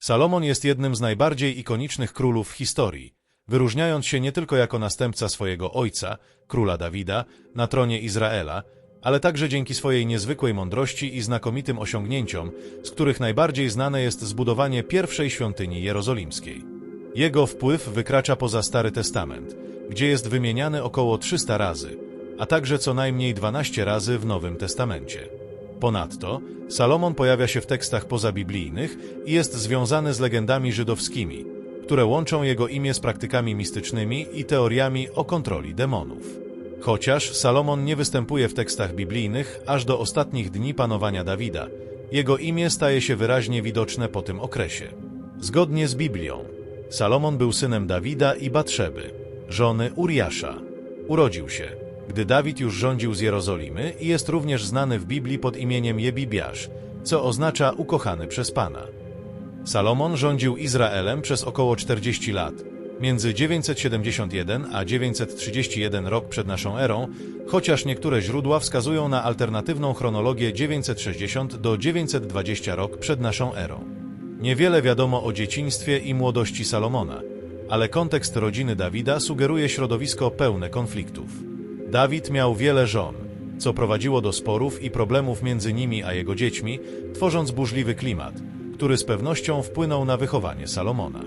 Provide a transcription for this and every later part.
Salomon jest jednym z najbardziej ikonicznych królów w historii, wyróżniając się nie tylko jako następca swojego ojca, króla Dawida, na tronie Izraela, ale także dzięki swojej niezwykłej mądrości i znakomitym osiągnięciom, z których najbardziej znane jest zbudowanie pierwszej świątyni jerozolimskiej. Jego wpływ wykracza poza Stary Testament, gdzie jest wymieniany około 300 razy, a także co najmniej 12 razy w Nowym Testamencie. Ponadto Salomon pojawia się w tekstach pozabiblijnych i jest związany z legendami żydowskimi, które łączą jego imię z praktykami mistycznymi i teoriami o kontroli demonów. Chociaż Salomon nie występuje w tekstach biblijnych aż do ostatnich dni panowania Dawida, jego imię staje się wyraźnie widoczne po tym okresie. Zgodnie z Biblią, Salomon był synem Dawida i Batrzeby, żony Uriasza. Urodził się, gdy Dawid już rządził z Jerozolimy i jest również znany w Biblii pod imieniem Jebibiasz, co oznacza ukochany przez Pana. Salomon rządził Izraelem przez około 40 lat, między 971 a 931 rok przed naszą erą, chociaż niektóre źródła wskazują na alternatywną chronologię 960 do 920 rok przed naszą erą. Niewiele wiadomo o dzieciństwie i młodości Salomona, ale kontekst rodziny Dawida sugeruje środowisko pełne konfliktów. Dawid miał wiele żon, co prowadziło do sporów i problemów między nimi a jego dziećmi, tworząc burzliwy klimat, który z pewnością wpłynął na wychowanie Salomona.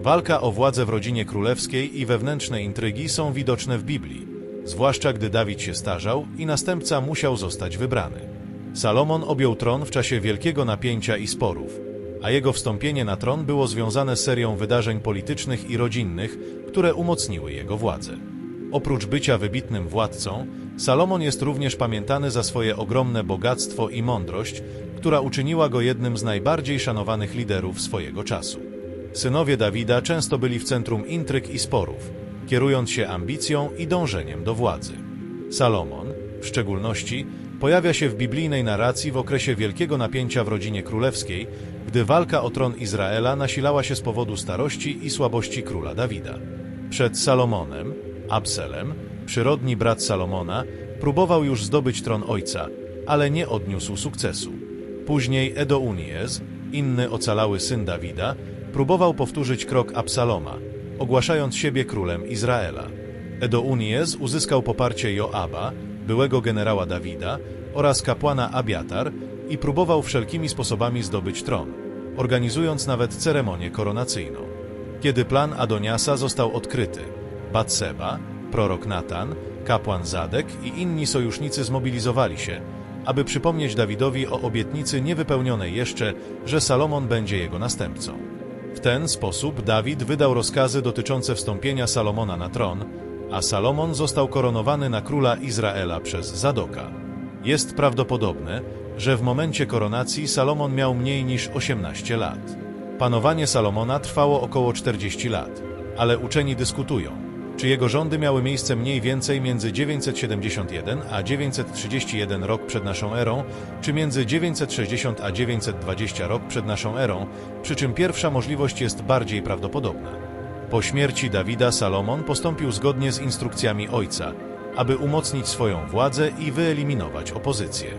Walka o władzę w rodzinie królewskiej i wewnętrzne intrygi są widoczne w Biblii, zwłaszcza gdy Dawid się starzał i następca musiał zostać wybrany. Salomon objął tron w czasie wielkiego napięcia i sporów, a jego wstąpienie na tron było związane serią wydarzeń politycznych i rodzinnych, które umocniły jego władzę. Oprócz bycia wybitnym władcą, Salomon jest również pamiętany za swoje ogromne bogactwo i mądrość, która uczyniła go jednym z najbardziej szanowanych liderów swojego czasu. Synowie Dawida często byli w centrum intryg i sporów, kierując się ambicją i dążeniem do władzy. Salomon, w szczególności, pojawia się w biblijnej narracji w okresie wielkiego napięcia w rodzinie królewskiej, gdy walka o tron Izraela nasilała się z powodu starości i słabości króla Dawida. Przed Salomonem, Abselem, przyrodni brat Salomona, próbował już zdobyć tron ojca, ale nie odniósł sukcesu. Później Edouniez, inny ocalały syn Dawida, próbował powtórzyć krok Absaloma, ogłaszając siebie królem Izraela. Edouniez uzyskał poparcie Joaba, byłego generała Dawida, oraz kapłana Abiatar i próbował wszelkimi sposobami zdobyć tron, organizując nawet ceremonię koronacyjną. Kiedy plan Adoniasa został odkryty, Batseba, prorok Natan, kapłan Zadek i inni sojusznicy zmobilizowali się, aby przypomnieć Dawidowi o obietnicy niewypełnionej jeszcze, że Salomon będzie jego następcą. W ten sposób Dawid wydał rozkazy dotyczące wstąpienia Salomona na tron, a Salomon został koronowany na króla Izraela przez Zadoka. Jest prawdopodobne, że w momencie koronacji Salomon miał mniej niż 18 lat. Panowanie Salomona trwało około 40 lat, ale uczeni dyskutują, czy jego rządy miały miejsce mniej więcej między 971 a 931 rok przed naszą erą, czy między 960 a 920 rok przed naszą erą, przy czym pierwsza możliwość jest bardziej prawdopodobna. Po śmierci Dawida Salomon postąpił zgodnie z instrukcjami ojca, aby umocnić swoją władzę i wyeliminować opozycję.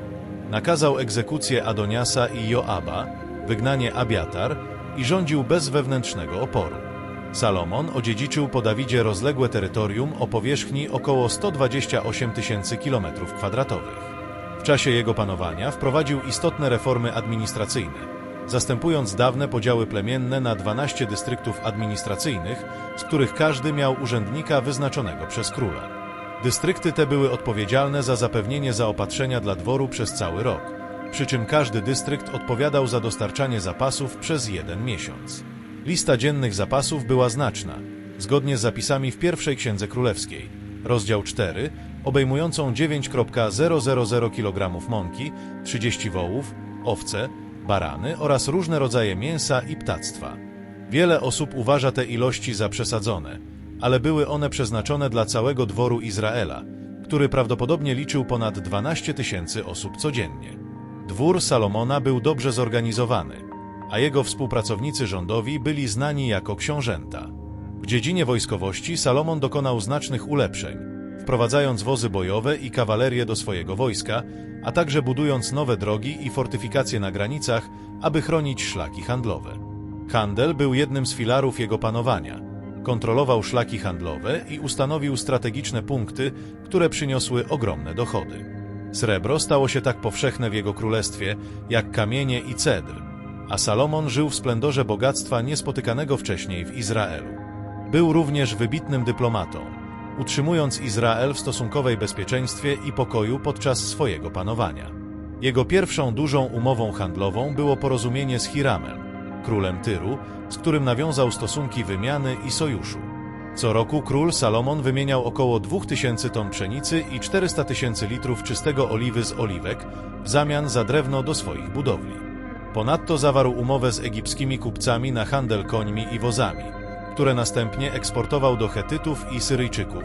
Nakazał egzekucję Adoniasa i Joaba, wygnanie Abiatar i rządził bez wewnętrznego oporu. Salomon odziedziczył po Dawidzie rozległe terytorium o powierzchni około 128 tysięcy km2. W czasie jego panowania wprowadził istotne reformy administracyjne, zastępując dawne podziały plemienne na 12 dystryktów administracyjnych, z których każdy miał urzędnika wyznaczonego przez króla. Dystrykty te były odpowiedzialne za zapewnienie zaopatrzenia dla dworu przez cały rok, przy czym każdy dystrykt odpowiadał za dostarczanie zapasów przez jeden miesiąc. Lista dziennych zapasów była znaczna, zgodnie z zapisami w pierwszej Księdze Królewskiej, rozdział 4, obejmującą 9,000 kg mąki, 30 wołów, owce, barany oraz różne rodzaje mięsa i ptactwa. Wiele osób uważa te ilości za przesadzone, ale były one przeznaczone dla całego dworu Izraela, który prawdopodobnie liczył ponad 12 tysięcy osób codziennie. Dwór Salomona był dobrze zorganizowany – a jego współpracownicy rządowi byli znani jako książęta. W dziedzinie wojskowości Salomon dokonał znacznych ulepszeń, wprowadzając wozy bojowe i kawalerię do swojego wojska, a także budując nowe drogi i fortyfikacje na granicach, aby chronić szlaki handlowe. Handel był jednym z filarów jego panowania. Kontrolował szlaki handlowe i ustanowił strategiczne punkty, które przyniosły ogromne dochody. Srebro stało się tak powszechne w jego królestwie, jak kamienie i cedr, a Salomon żył w splendorze bogactwa niespotykanego wcześniej w Izraelu. Był również wybitnym dyplomatą, utrzymując Izrael w stosunkowej bezpieczeństwie i pokoju podczas swojego panowania. Jego pierwszą dużą umową handlową było porozumienie z Hiramem, królem Tyru, z którym nawiązał stosunki wymiany i sojuszu. Co roku król Salomon wymieniał około 2000 ton pszenicy i 400 tysięcy litrów czystego oliwy z oliwek w zamian za drewno do swoich budowli. Ponadto zawarł umowę z egipskimi kupcami na handel końmi i wozami, które następnie eksportował do Hetytów i Syryjczyków,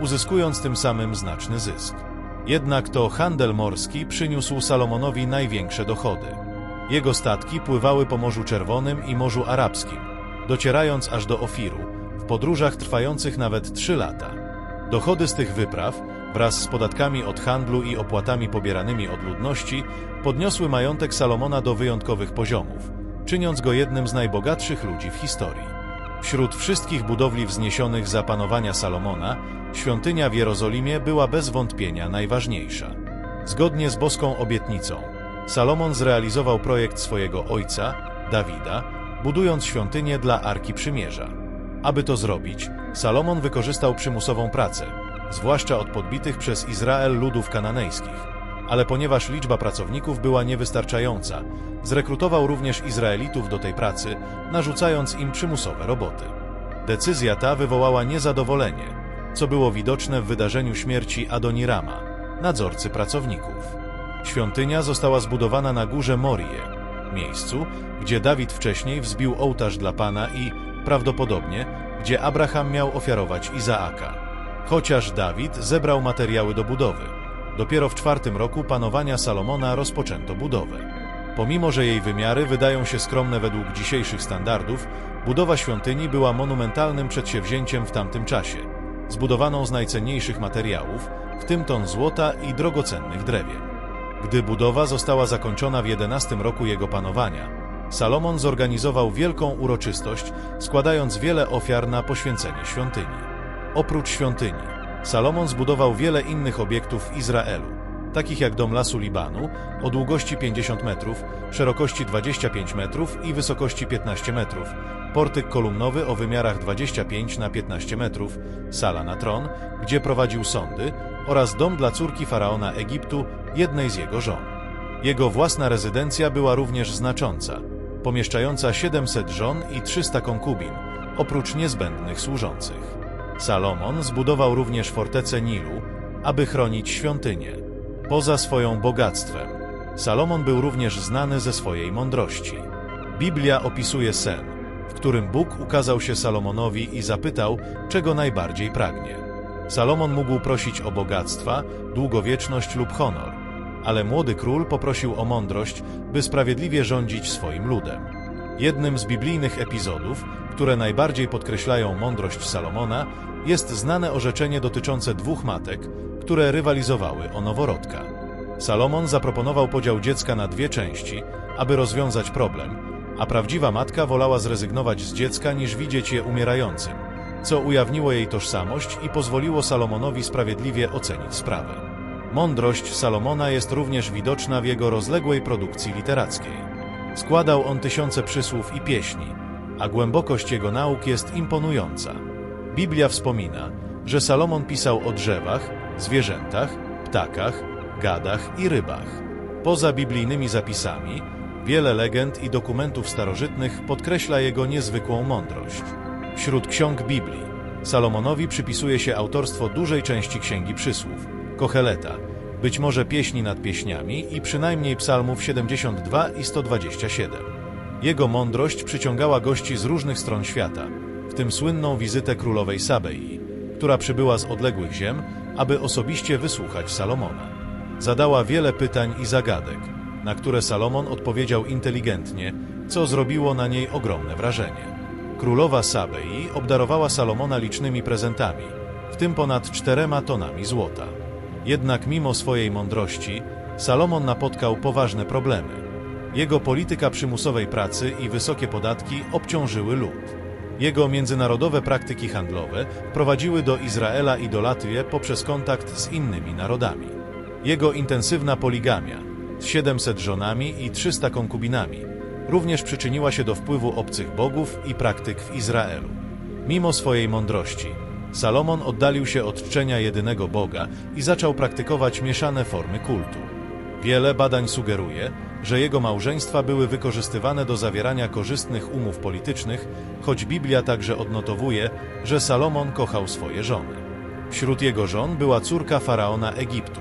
uzyskując tym samym znaczny zysk. Jednak to handel morski przyniósł Salomonowi największe dochody. Jego statki pływały po Morzu Czerwonym i Morzu Arabskim, docierając aż do Ofiru, w podróżach trwających nawet trzy lata. Dochody z tych wypraw, wraz z podatkami od handlu i opłatami pobieranymi od ludności, podniosły majątek Salomona do wyjątkowych poziomów, czyniąc go jednym z najbogatszych ludzi w historii. Wśród wszystkich budowli wzniesionych za panowania Salomona, świątynia w Jerozolimie była bez wątpienia najważniejsza. Zgodnie z boską obietnicą, Salomon zrealizował projekt swojego ojca, Dawida, budując świątynię dla Arki Przymierza. Aby to zrobić, Salomon wykorzystał przymusową pracę, zwłaszcza od podbitych przez Izrael ludów kananejskich. Ale ponieważ liczba pracowników była niewystarczająca, zrekrutował również Izraelitów do tej pracy, narzucając im przymusowe roboty. Decyzja ta wywołała niezadowolenie, co było widoczne w wydarzeniu śmierci Adonirama, nadzorcy pracowników. Świątynia została zbudowana na górze Morie, miejscu, gdzie Dawid wcześniej wzbił ołtarz dla Pana i, prawdopodobnie, gdzie Abraham miał ofiarować Izaaka. Chociaż Dawid zebrał materiały do budowy, dopiero w czwartym roku panowania Salomona rozpoczęto budowę. Pomimo, że jej wymiary wydają się skromne według dzisiejszych standardów, budowa świątyni była monumentalnym przedsięwzięciem w tamtym czasie, zbudowaną z najcenniejszych materiałów, w tym ton złota i drogocennych drewien. Gdy budowa została zakończona w 11 roku jego panowania, Salomon zorganizował wielką uroczystość, składając wiele ofiar na poświęcenie świątyni. Oprócz świątyni, Salomon zbudował wiele innych obiektów w Izraelu, takich jak Dom Lasu Libanu o długości 50 metrów, szerokości 25 metrów i wysokości 15 metrów, portyk kolumnowy o wymiarach 25 na 15 metrów, sala na tron, gdzie prowadził sądy oraz dom dla córki faraona Egiptu, jednej z jego żon. Jego własna rezydencja była również znacząca, pomieszczająca 700 żon i 300 konkubin, oprócz niezbędnych służących. Salomon zbudował również fortecę Nilu, aby chronić świątynię. Poza swoją bogactwem, Salomon był również znany ze swojej mądrości. Biblia opisuje sen, w którym Bóg ukazał się Salomonowi i zapytał, czego najbardziej pragnie. Salomon mógł prosić o bogactwa, długowieczność lub honor, ale młody król poprosił o mądrość, by sprawiedliwie rządzić swoim ludem. Jednym z biblijnych epizodów, które najbardziej podkreślają mądrość Salomona, jest znane orzeczenie dotyczące dwóch matek, które rywalizowały o noworodka. Salomon zaproponował podział dziecka na dwie części, aby rozwiązać problem, a prawdziwa matka wolała zrezygnować z dziecka niż widzieć je umierającym, co ujawniło jej tożsamość i pozwoliło Salomonowi sprawiedliwie ocenić sprawę. Mądrość Salomona jest również widoczna w jego rozległej produkcji literackiej. Składał on tysiące przysłów i pieśni, a głębokość jego nauk jest imponująca. Biblia wspomina, że Salomon pisał o drzewach, zwierzętach, ptakach, gadach i rybach. Poza biblijnymi zapisami, wiele legend i dokumentów starożytnych podkreśla jego niezwykłą mądrość. Wśród ksiąg Biblii Salomonowi przypisuje się autorstwo dużej części Księgi Przysłów, Kocheleta, być może pieśni nad pieśniami i przynajmniej psalmów 72 i 127. Jego mądrość przyciągała gości z różnych stron świata, w tym słynną wizytę królowej Sabei, która przybyła z odległych ziem, aby osobiście wysłuchać Salomona. Zadała wiele pytań i zagadek, na które Salomon odpowiedział inteligentnie, co zrobiło na niej ogromne wrażenie. Królowa Sabei obdarowała Salomona licznymi prezentami, w tym ponad czterema tonami złota. Jednak mimo swojej mądrości, Salomon napotkał poważne problemy. Jego polityka przymusowej pracy i wysokie podatki obciążyły lud. Jego międzynarodowe praktyki handlowe prowadziły do Izraela idolatrię poprzez kontakt z innymi narodami. Jego intensywna poligamia z 700 żonami i 300 konkubinami również przyczyniła się do wpływu obcych bogów i praktyk w Izraelu. Mimo swojej mądrości, Salomon oddalił się od czczenia jedynego Boga i zaczął praktykować mieszane formy kultu. Wiele badań sugeruje, że jego małżeństwa były wykorzystywane do zawierania korzystnych umów politycznych, choć Biblia także odnotowuje, że Salomon kochał swoje żony. Wśród jego żon była córka faraona Egiptu,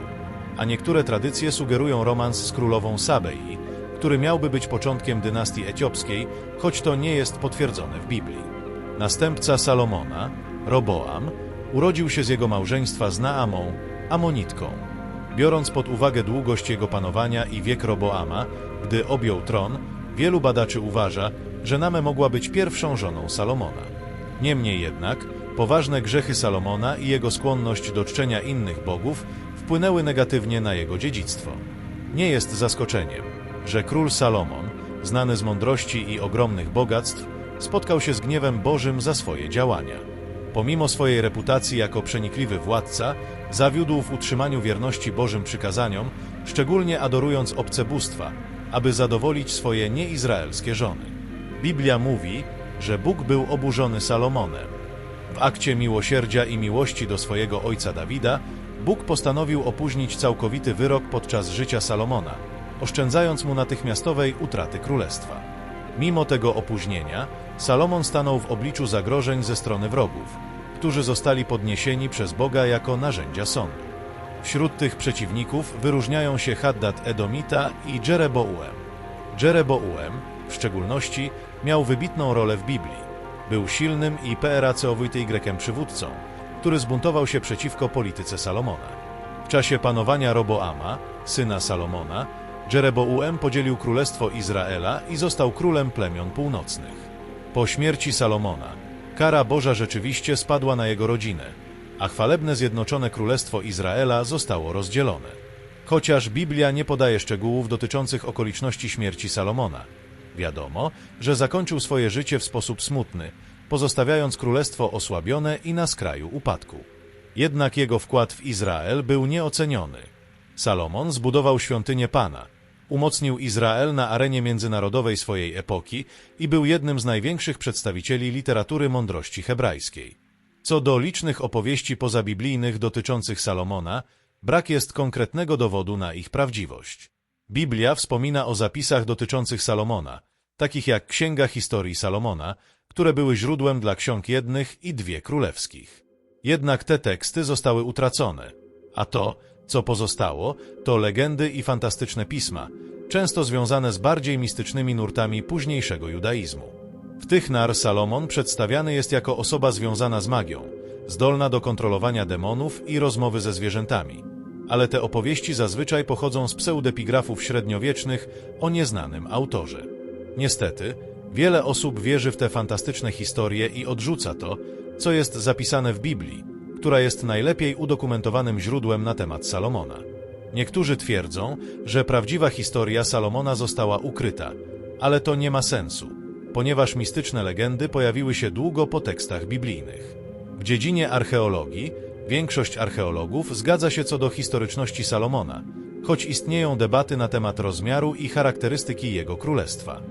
a niektóre tradycje sugerują romans z królową Sabei, który miałby być początkiem dynastii etiopskiej, choć to nie jest potwierdzone w Biblii. Następca Salomona, Roboam, urodził się z jego małżeństwa z Naamą, Amonitką. Biorąc pod uwagę długość jego panowania i wiek Roboama, gdy objął tron, wielu badaczy uważa, że Name mogła być pierwszą żoną Salomona. Niemniej jednak, poważne grzechy Salomona i jego skłonność do czczenia innych bogów wpłynęły negatywnie na jego dziedzictwo. Nie jest zaskoczeniem, że król Salomon, znany z mądrości i ogromnych bogactw, spotkał się z gniewem Bożym za swoje działania. Pomimo swojej reputacji jako przenikliwy władca, zawiódł w utrzymaniu wierności Bożym przykazaniom, szczególnie adorując obce bóstwa, aby zadowolić swoje nieizraelskie żony. Biblia mówi, że Bóg był oburzony Salomonem. W akcie miłosierdzia i miłości do swojego ojca Dawida, Bóg postanowił opóźnić całkowity wyrok podczas życia Salomona, oszczędzając mu natychmiastowej utraty królestwa. Mimo tego opóźnienia, Salomon stanął w obliczu zagrożeń ze strony wrogów, którzy zostali podniesieni przez Boga jako narzędzia sądu. Wśród tych przeciwników wyróżniają się Haddad Edomita i Jereboam. Jereboam, w szczególności, miał wybitną rolę w Biblii. Był silnym i PRAC-owity Grekiem przywódcą, który zbuntował się przeciwko polityce Salomona. W czasie panowania Roboama, syna Salomona, Jereboam podzielił królestwo Izraela i został królem plemion północnych. Po śmierci Salomona, kara Boża rzeczywiście spadła na jego rodzinę, a chwalebne zjednoczone królestwo Izraela zostało rozdzielone. Chociaż Biblia nie podaje szczegółów dotyczących okoliczności śmierci Salomona, wiadomo, że zakończył swoje życie w sposób smutny, pozostawiając królestwo osłabione i na skraju upadku. Jednak jego wkład w Izrael był nieoceniony. Salomon zbudował świątynię Pana – umocnił Izrael na arenie międzynarodowej swojej epoki i był jednym z największych przedstawicieli literatury mądrości hebrajskiej. Co do licznych opowieści pozabiblijnych dotyczących Salomona, brak jest konkretnego dowodu na ich prawdziwość. Biblia wspomina o zapisach dotyczących Salomona, takich jak Księga Historii Salomona, które były źródłem dla ksiąg jednych i dwie królewskich. Jednak te teksty zostały utracone, a to, co pozostało, to legendy i fantastyczne pisma, często związane z bardziej mistycznymi nurtami późniejszego judaizmu. W tych nar Salomon przedstawiany jest jako osoba związana z magią, zdolna do kontrolowania demonów i rozmowy ze zwierzętami. Ale te opowieści zazwyczaj pochodzą z pseudepigrafów średniowiecznych o nieznanym autorze. Niestety, wiele osób wierzy w te fantastyczne historie i odrzuca to, co jest zapisane w Biblii, która jest najlepiej udokumentowanym źródłem na temat Salomona. Niektórzy twierdzą, że prawdziwa historia Salomona została ukryta, ale to nie ma sensu, ponieważ mistyczne legendy pojawiły się długo po tekstach biblijnych. W dziedzinie archeologii większość archeologów zgadza się co do historyczności Salomona, choć istnieją debaty na temat rozmiaru i charakterystyki jego królestwa.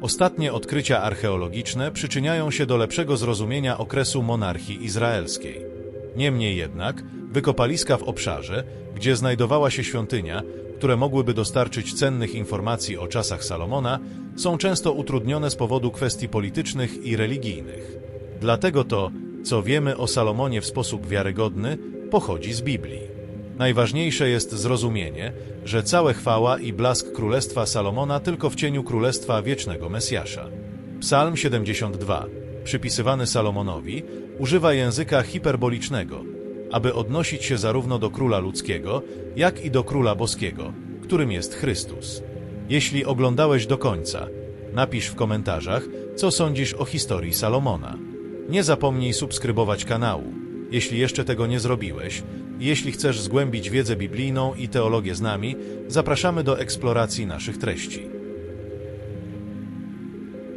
Ostatnie odkrycia archeologiczne przyczyniają się do lepszego zrozumienia okresu monarchii izraelskiej. Niemniej jednak, wykopaliska w obszarze, gdzie znajdowała się świątynia, które mogłyby dostarczyć cennych informacji o czasach Salomona, są często utrudnione z powodu kwestii politycznych i religijnych. Dlatego to, co wiemy o Salomonie w sposób wiarygodny, pochodzi z Biblii. Najważniejsze jest zrozumienie, że całe chwała i blask królestwa Salomona tylko w cieniu królestwa wiecznego Mesjasza. Psalm 72 przypisywany Salomonowi, używa języka hiperbolicznego, aby odnosić się zarówno do króla ludzkiego, jak i do króla boskiego, którym jest Chrystus. Jeśli oglądałeś do końca, napisz w komentarzach, co sądzisz o historii Salomona. Nie zapomnij subskrybować kanału, jeśli jeszcze tego nie zrobiłeś. Jeśli chcesz zgłębić wiedzę biblijną i teologię z nami, zapraszamy do eksploracji naszych treści.